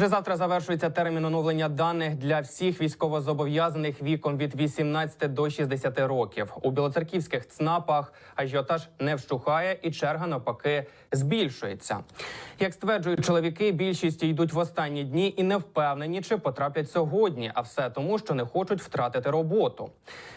Вже завтра завершується термін оновлення даних для всіх військовозобов'язаних віком від 18 до 60 років. У білоцерківських ЦНАПах ажіотаж не вщухає, і черга навпаки збільшується. Як стверджують чоловіки, більшість йдуть в останні дні і не впевнені, чи потраплять сьогодні, а все тому, що не хочуть втратити роботу.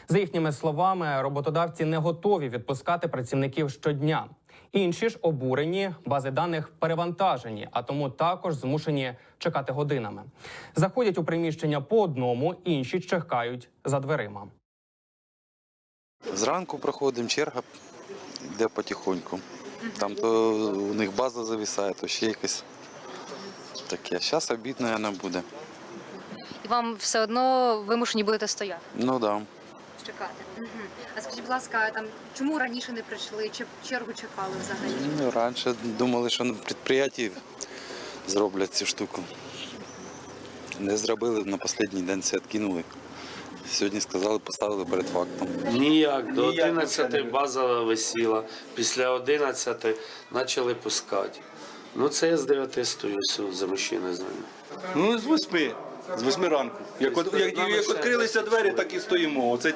За їхніми словами, роботодавці не готові відпускати працівників щодня. Інші ж обурені, бази даних перевантажені, а тому також змушені чекати годинами. Заходять у приміщення по одному, інші чекають за дверима. Зранку проходимо, черга йде потихоньку. Там то у них база зависає, то ще якось таке. Зараз обід, мабуть, буде. І вам все одно вимушені будете стояти, Ну да. Чекати. Угу. А скажіть, будь ласка, там чому раніше не прийшли? Чи чергу чекали взагалі? Ну, раніше думали, що на підприємстві зроблять цю штуку. Не зробили, на останній день це відкинули. Сьогодні сказали, поставили перед фактом. Ніяк, до 11 база висіла, після 11 почали пускати. Ну це я з 9 стою за мужчини з ними. Ну, з восьми. З восьми ранку. Як, от- як, як відкрилися двері, так і стоїмо. Оце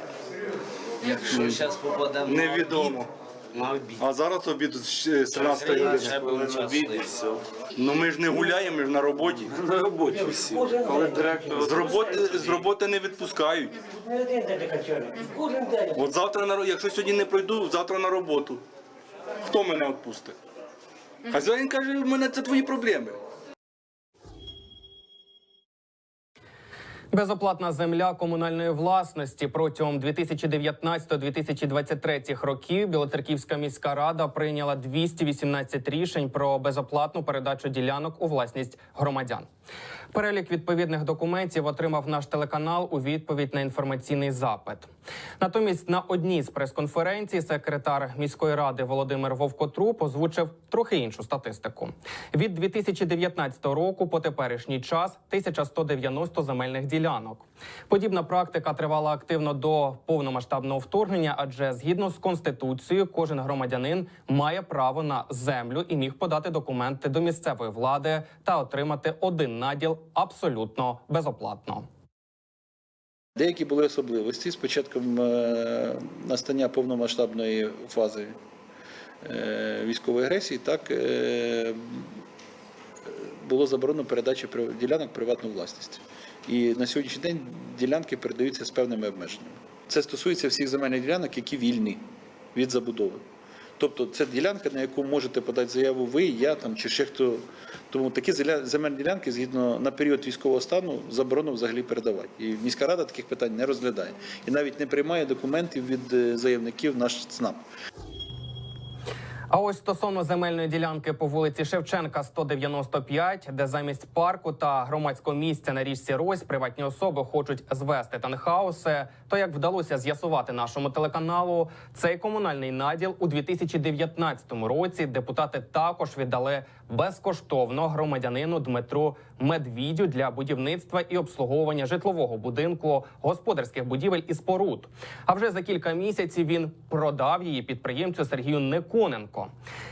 Якщо зараз попадемо невідомо. на обід, А зараз обід з 17 Це години. ще час. Ну ми ж не гуляємо, ми ж на роботі. На роботі всі. Директор З роботи, з роботи не відпускають. Не один день качали. Кожен день. От завтра на ро- якщо сьогодні не пройду, завтра на роботу. Хто мене відпустить? Хазяїн каже, в мене це твої проблеми. Безоплатна земля комунальної власності протягом 2019-2023 років Білоцерківська міська рада прийняла 218 рішень про безоплатну передачу ділянок у власність громадян. Перелік відповідних документів отримав наш телеканал у відповідь на інформаційний запит. Натомість на одній з прес-конференцій секретар міської ради Володимир Вовкотруп озвучив трохи іншу статистику. Від 2019 року по теперішній час 1190 земельних ділянок. Подібна практика тривала активно до повномасштабного вторгнення, адже згідно з конституцією, кожен громадянин має право на землю і міг подати документи до місцевої влади та отримати один наділ абсолютно безоплатно. Деякі були особливості з початком е, настання повномасштабної фази е, військової агресії, так е, було заборонено передачі ділянок приватну власність. І на сьогоднішній день ділянки передаються з певними обмеженнями. Це стосується всіх земельних ділянок, які вільні від забудови. Тобто це ділянка, на яку можете подати заяву ви, я там чи ще хто. Тому такі земельні ділянки згідно на період військового стану заборонено взагалі передавати. І міська рада таких питань не розглядає. І навіть не приймає документів від е, заявників наш ЦНАП. А ось стосовно земельної ділянки по вулиці Шевченка 195, де замість парку та громадського місця на річці Рось приватні особи хочуть звести танхауси. То як вдалося з'ясувати нашому телеканалу, цей комунальний наділ у 2019 році депутати також віддали безкоштовно громадянину Дмитру Медвідю для будівництва і обслуговування житлового будинку, господарських будівель і споруд. А вже за кілька місяців він продав її підприємцю Сергію Неконенко.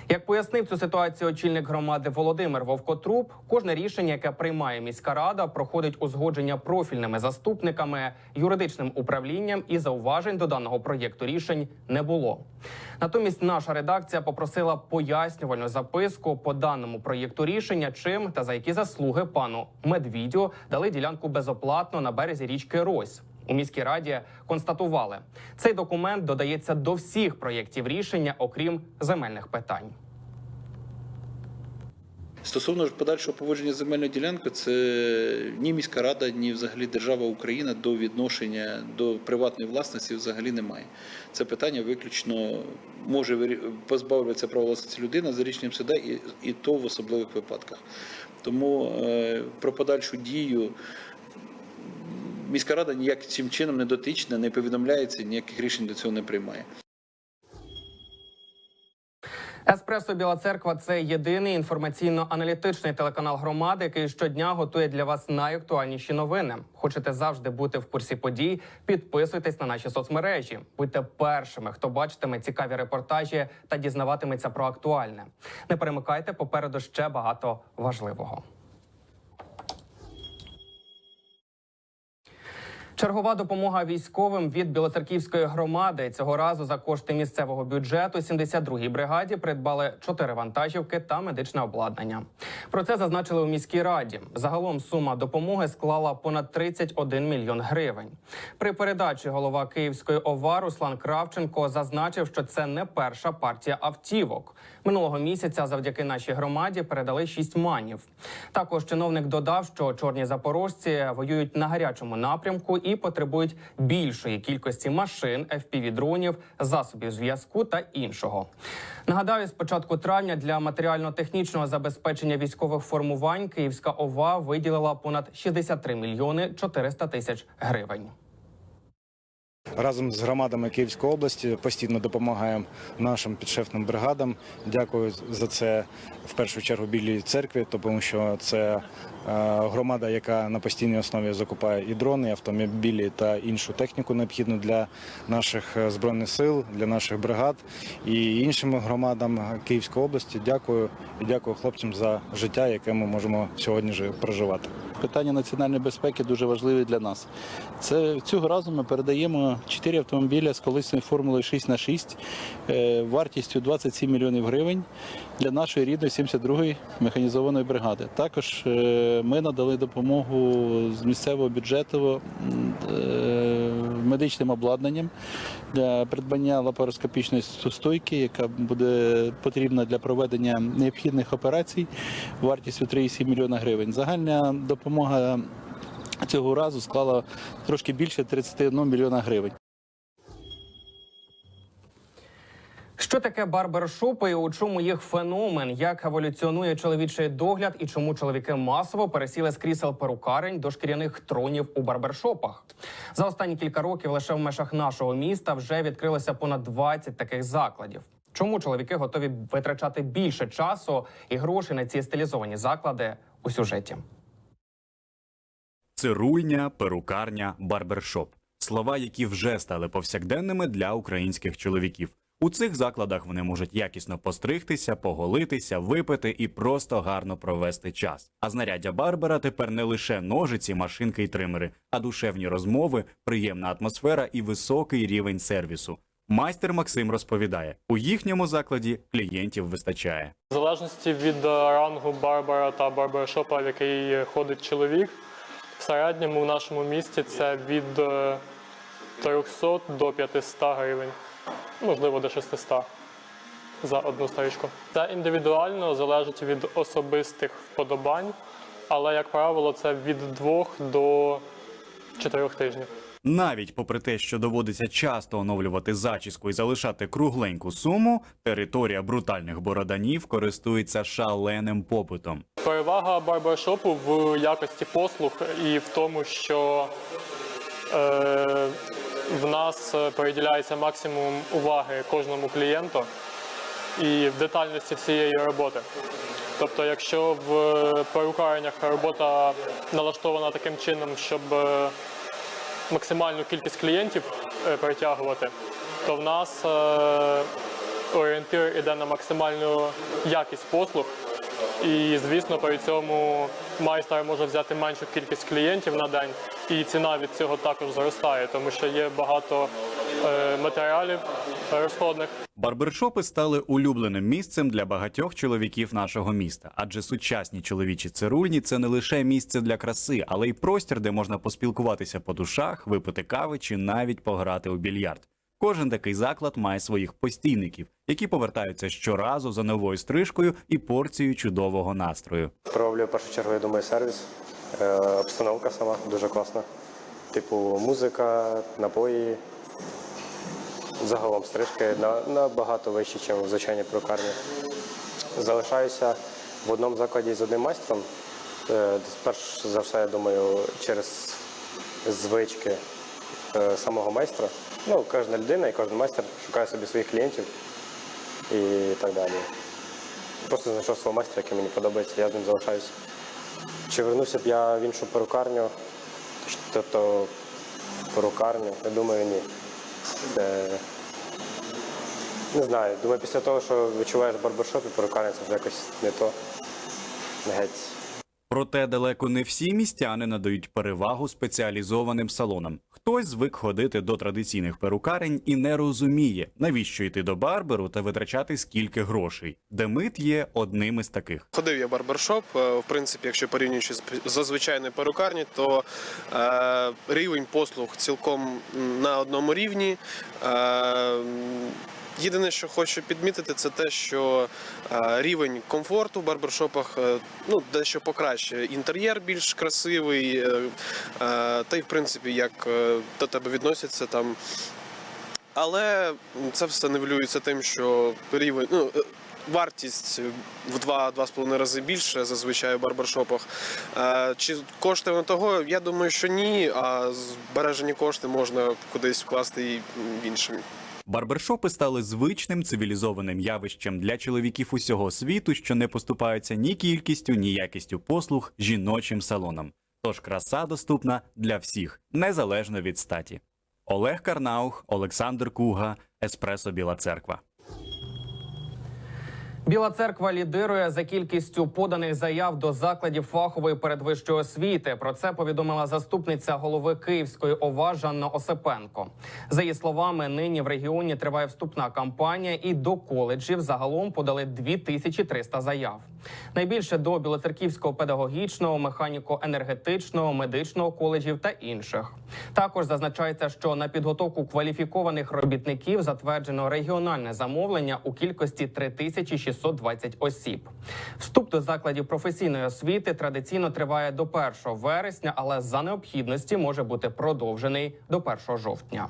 Як пояснив цю ситуацію очільник громади Володимир Вовкотруп, кожне рішення, яке приймає міська рада, проходить узгодження профільними заступниками, юридичним управлінням і зауважень до даного проєкту рішень не було. Натомість наша редакція попросила пояснювальну записку по даному проєкту рішення, чим та за які заслуги пану Медвідю дали ділянку безоплатно на березі річки Рось. У міській раді констатували, цей документ додається до всіх проєктів рішення, окрім земельних питань. Стосовно ж подальшого поводження з земельною ділянкою, це ні міська рада, ні взагалі держава Україна до відношення до приватної власності взагалі немає. Це питання виключно може позбавлюватися права власності людина за рішенням суда і, і то в особливих випадках. Тому е, про подальшу дію міська рада ніяким чином не дотична, не повідомляється, ніяких рішень до цього не приймає. Еспресо Біла Церква це єдиний інформаційно-аналітичний телеканал громади, який щодня готує для вас найактуальніші новини. Хочете завжди бути в курсі подій? Підписуйтесь на наші соцмережі. Будьте першими, хто бачитиме цікаві репортажі та дізнаватиметься про актуальне. Не перемикайте попереду ще багато важливого. Чергова допомога військовим від Білоцерківської громади цього разу за кошти місцевого бюджету 72-й бригаді придбали чотири вантажівки та медичне обладнання. Про це зазначили у міській раді. Загалом сума допомоги склала понад 31 мільйон гривень. При передачі голова Київської ОВА Руслан Кравченко зазначив, що це не перша партія автівок. Минулого місяця завдяки нашій громаді передали шість манів. Також чиновник додав, що чорні запорожці воюють на гарячому напрямку і потребують більшої кількості машин, FPV-дронів, засобів зв'язку та іншого. Нагадаю, з початку травня для матеріально-технічного забезпечення військових формувань Київська ОВА виділила понад 63 мільйони 400 тисяч гривень. Разом з громадами Київської області постійно допомагаємо нашим підшефним бригадам. Дякую за це в першу чергу Білій церкві, тому що це громада, яка на постійній основі закупає і дрони, і автомобілі та іншу техніку необхідну для наших е, збройних сил, для наших бригад і іншим громадам Київської області. Дякую і дякую хлопцям за життя, яке ми можемо сьогодні проживати. Питання національної безпеки дуже важливі для нас. Це цього разу ми передаємо 4 автомобіля з колисною формулою 6 х 6 е, вартістю 27 мільйонів гривень для нашої рідної 72-ї механізованої бригади. Також е, ми надали допомогу з місцевого бюджету е, медичним обладнанням для придбання лапароскопічної стойки, яка буде потрібна для проведення необхідних операцій вартістю 3,7 мільйона гривень. Загальна допомога цього разу склала трошки більше 31 мільйона гривень. Що таке барбершопи і у чому їх феномен? Як еволюціонує чоловічий догляд і чому чоловіки масово пересіли з крісел перукарень до шкіряних тронів у барбершопах? За останні кілька років лише в межах нашого міста вже відкрилося понад 20 таких закладів. Чому чоловіки готові витрачати більше часу і грошей на ці стилізовані заклади у сюжеті? Цирульня, перукарня, барбершоп слова, які вже стали повсякденними для українських чоловіків. У цих закладах вони можуть якісно постригтися, поголитися, випити і просто гарно провести час. А знаряддя барбера тепер не лише ножиці, машинки й тримери, а душевні розмови, приємна атмосфера і високий рівень сервісу. Майстер Максим розповідає: у їхньому закладі клієнтів вистачає. В залежності від е, рангу барбера та барбершопа, в який ходить чоловік, в середньому в нашому місті це від е, 300 до 500 гривень, можливо, до 600 за одну стрижку. Це індивідуально залежить від особистих вподобань, але, як правило, це від 2 до 4 тижнів. Навіть попри те, що доводиться часто оновлювати зачіску і залишати кругленьку суму, територія брутальних бороданів користується шаленим попитом. Перевага барбершопу в якості послуг і в тому, що е, в нас е, приділяється максимум уваги кожному клієнту і в детальності всієї роботи. Тобто, якщо в перукарнях робота налаштована таким чином, щоб е, максимальну кількість клієнтів е, притягувати, то в нас е, орієнтир іде на максимальну якість послуг. І, звісно, при цьому майстер може взяти меншу кількість клієнтів на день, і ціна від цього також зростає, тому що є багато е, матеріалів розходних. Барбершопи стали улюбленим місцем для багатьох чоловіків нашого міста, адже сучасні чоловічі цирульні це не лише місце для краси, але й простір, де можна поспілкуватися по душах, випити кави чи навіть пограти у більярд. Кожен такий заклад має своїх постійників, які повертаються щоразу за новою стрижкою і порцією чудового настрою. Приваблює в першу чергу, я думаю, сервіс, обстановка сама дуже класна. Типу музика, напої. Загалом стрижки набагато вищі, ніж в звичайній перукарні. Залишаюся в одному закладі з одним майстром. Е, Перш за все, я думаю, через звички е, самого майстра. Ну, кожна людина і кожен майстер шукає собі своїх клієнтів і так далі. Просто знайшов свого майстра, який мені подобається, я з ним залишаюся. Чи вернувся б я в іншу перукарню, тобто в перукарню? Я думаю, ні. Це... Не знаю. Думаю, після того, що відчуваєш барбершоп і перукарня це вже якось не то. Геть. Проте далеко не всі містяни надають перевагу спеціалізованим салонам. Хтось звик ходити до традиційних перукарень і не розуміє, навіщо йти до барберу та витрачати скільки грошей. Демит є одним із таких. Ходив я барбершоп. е, В принципі, якщо порівнюючи з звичайною перукарні, то е, рівень послуг цілком на одному рівні. Е, Єдине, що хочу підмітити, це те, що е, рівень комфорту в барбершопах е, ну, дещо покращує. Інтер'єр більш красивий, е, та й в принципі, як до тебе відносяться там. Але це все нивелюється тим, що рівень, ну, вартість в 2-2,5 рази більше зазвичай у барбершопах. Чи коштує на того? Я думаю, що ні, а збережені кошти можна кудись вкласти і в іншим. Барбершопи стали звичним цивілізованим явищем для чоловіків усього світу, що не поступаються ні кількістю, ні якістю послуг жіночим салонам. Тож краса доступна для всіх, незалежно від статі. Олег Карнаух, Олександр Куга, Еспресо Біла Церква. Біла церква лідирує за кількістю поданих заяв до закладів фахової передвищої освіти. Про це повідомила заступниця голови Київської ОВА Жанна Осипенко. За її словами, нині в регіоні триває вступна кампанія, і до коледжів загалом подали 2300 заяв. Найбільше до Білоцерківського педагогічного, механіко-енергетичного, медичного коледжів та інших. Також зазначається, що на підготовку кваліфікованих робітників затверджено регіональне замовлення у кількості 3620 осіб. Вступ до закладів професійної освіти традиційно триває до 1 вересня, але за необхідності може бути продовжений до 1 жовтня.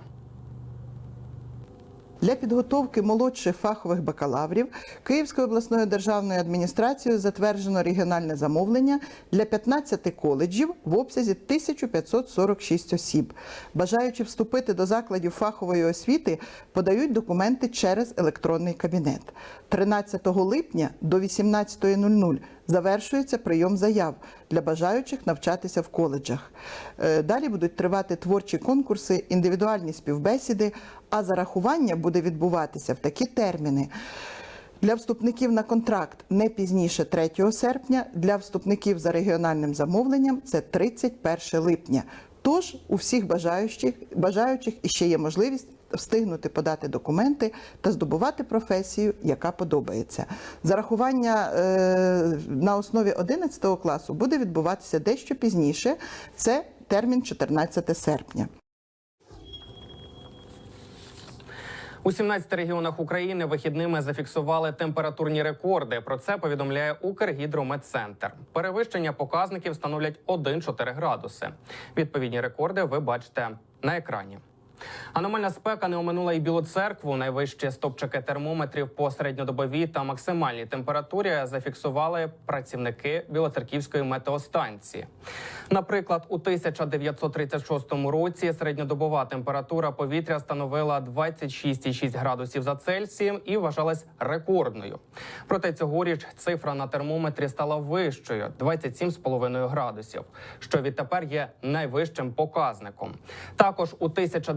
Для підготовки молодших фахових бакалаврів Київською обласною державною адміністрацією затверджено регіональне замовлення для 15 коледжів в обсязі 1546 осіб. Бажаючи вступити до закладів фахової освіти, подають документи через електронний кабінет. 13 липня до 18.00 завершується прийом заяв для бажаючих навчатися в коледжах. Е, Далі будуть тривати творчі конкурси, індивідуальні співбесіди, а зарахування буде відбуватися в такі терміни. Для вступників на контракт не пізніше 3 серпня, для вступників за регіональним замовленням це 31 липня. Тож у всіх бажаючих, бажаючих іще є можливість встигнути подати документи та здобувати професію, яка подобається. Зарахування е, на основі 11 класу буде відбуватися дещо пізніше. Це термін 14 серпня. У 17 регіонах України вихідними зафіксували температурні рекорди. Про це повідомляє Укргідрометцентр. Перевищення показників становлять 1-4 градуси. Відповідні рекорди ви бачите на екрані. Аномальна спека не оминула і білу церкву. Найвищі стопчики термометрів по середньодобовій та максимальній температурі зафіксували працівники білоцерківської метеостанції. Наприклад, у 1936 році середньодобова температура повітря становила 26,6 градусів за Цельсієм і вважалась рекордною. Проте цьогоріч цифра на термометрі стала вищою 27,5 градусів, що відтепер є найвищим показником. Також у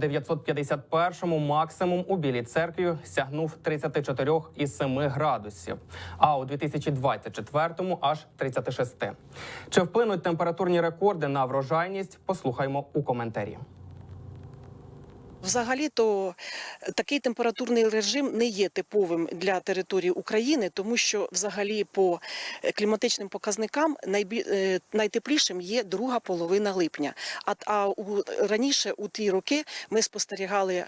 1951-му максимум у Білій церкві сягнув 34,7 градусів, а у 2024-му аж 36. Чи вплинуть температурні рекорди на врожайність? Послухаймо у коментарі. Взагалі-то такий температурний режим не є типовим для території України, тому що взагалі по е, кліматичним показникам е, найтеплішим є друга половина липня. А, раніше у ті роки ми спостерігали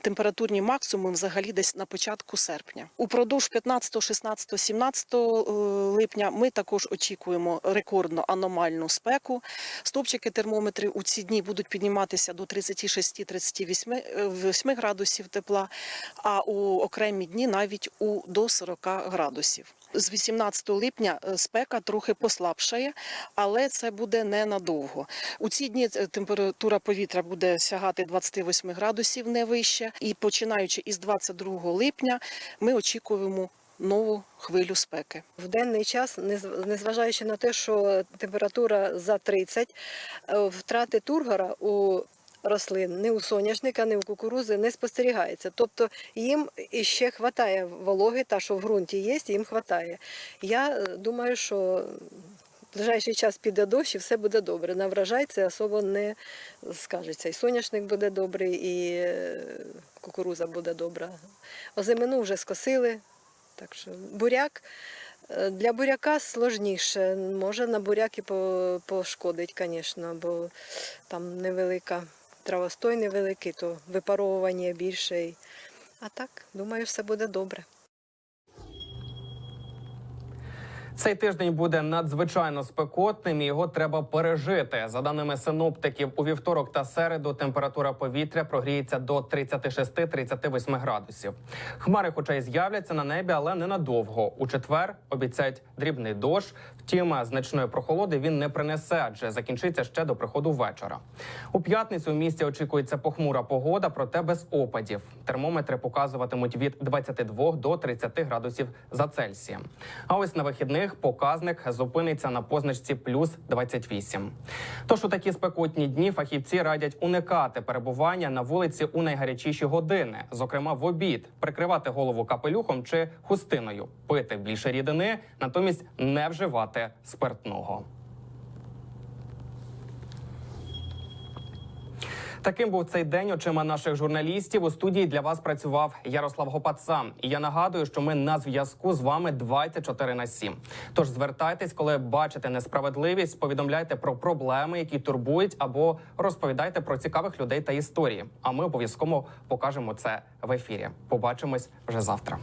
температурні максимум взагалі десь на початку серпня. Упродовж 15, 16, 17 е, липня ми також очікуємо рекордно аномальну спеку. Стопчики термометрів у ці дні будуть підніматися до 36-38 8 градусів тепла, а у окремі дні навіть у до 40 градусів. З 18 липня е, спека трохи послабшає, але це буде ненадовго. У ці дні е, температура повітря буде сягати 28 градусів не вище, і починаючи із 22 липня ми очікуємо нову хвилю спеки. В денний час, нез- незважаючи на те, що температура за 30, е, втрати тургора у рослин ні у соняшника, ні у кукурузи не спостерігається. Тобто їм іще вистачає вологи, та що в ґрунті є, їм вистачає. Я е, думаю, що в ближайший час піде дощ і все буде добре. На врожай це особо не скажеться. І соняшник буде добрий, і е, кукуруза буде добра. Озимину вже скосили, так що буряк. е, Для буряка сложніше. Може на буряк і пошкодить, звісно, бо там невелика травостой невеликий, то випаровування більше. А так, думаю, все буде добре. Цей тиждень буде надзвичайно спекотним. і Його треба пережити. За даними синоптиків, у вівторок та середу температура повітря прогріється до 36-38 градусів. Хмари, хоча й з'являться на небі, але ненадовго. У четвер обіцяють дрібний дощ. Втім, значної прохолоди він не принесе, адже закінчиться ще до приходу вечора. У п'ятницю в місті очікується похмура погода, проте без опадів. Термометри показуватимуть від 22 до 30 градусів за Цельсієм. А ось на вихідних показник зупиниться на позначці плюс 28. Тож у такі спекотні дні фахівці радять уникати перебування на вулиці у найгарячіші години, зокрема в обід, прикривати голову капелюхом чи хустиною, пити більше рідини, натомість не вживати спиртного. Таким був цей день очима наших журналістів. У студії для вас працював Ярослав Гопаца. І я нагадую, що ми на зв'язку з вами 24 на 7. Тож звертайтесь, коли бачите несправедливість, повідомляйте про проблеми, які турбують, або розповідайте про цікавих людей та історії. А ми обов'язково покажемо це в ефірі. Побачимось вже завтра.